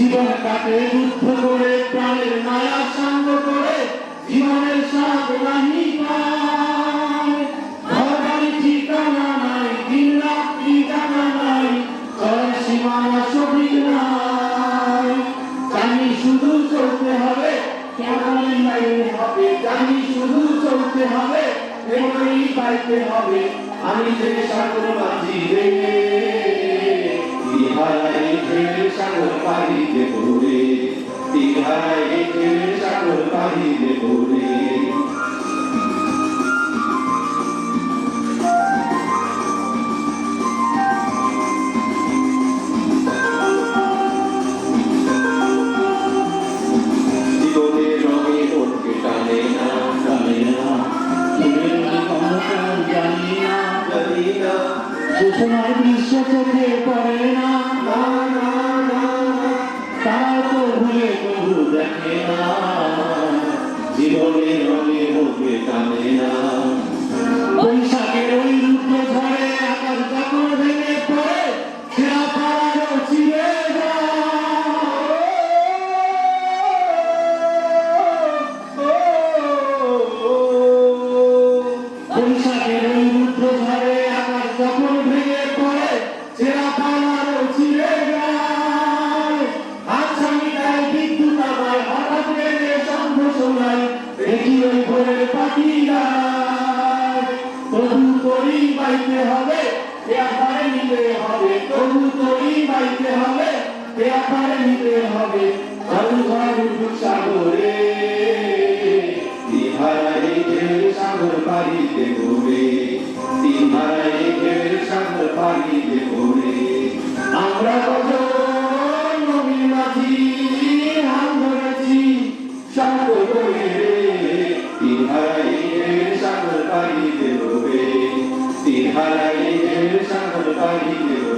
জীবন কাটে যুদ্ধ করে, প্রাণের মায়া সঙ্গ করে, জীবনের সব নাহি পায়। ঠিকানা নাই শুধু চলতে হবে, কেমনই লাইনে হবে। জানি শুধু চলতে হবে কেমনই পাইতে হবে। আমি যে সাগর মাঝি রে। না জানি না সূচনার দৃশ্য চোখে পড়ে না দেখে না জীবনের রঙে মনকে টানে না বৈশাখের ওই রুদ্র ঝড়ে আকাশ যখন ভেঙে পড়ে সেরা পাড়ারও চিরে বৈশাখের হবে হবে হবে হবে ঝড় ঝড় সাগরে তিহারাই ঢের সাগর পাড়ি দেব রে তিহারাই ঢের সাগর পাড়ি দেব সাগর পাড়ি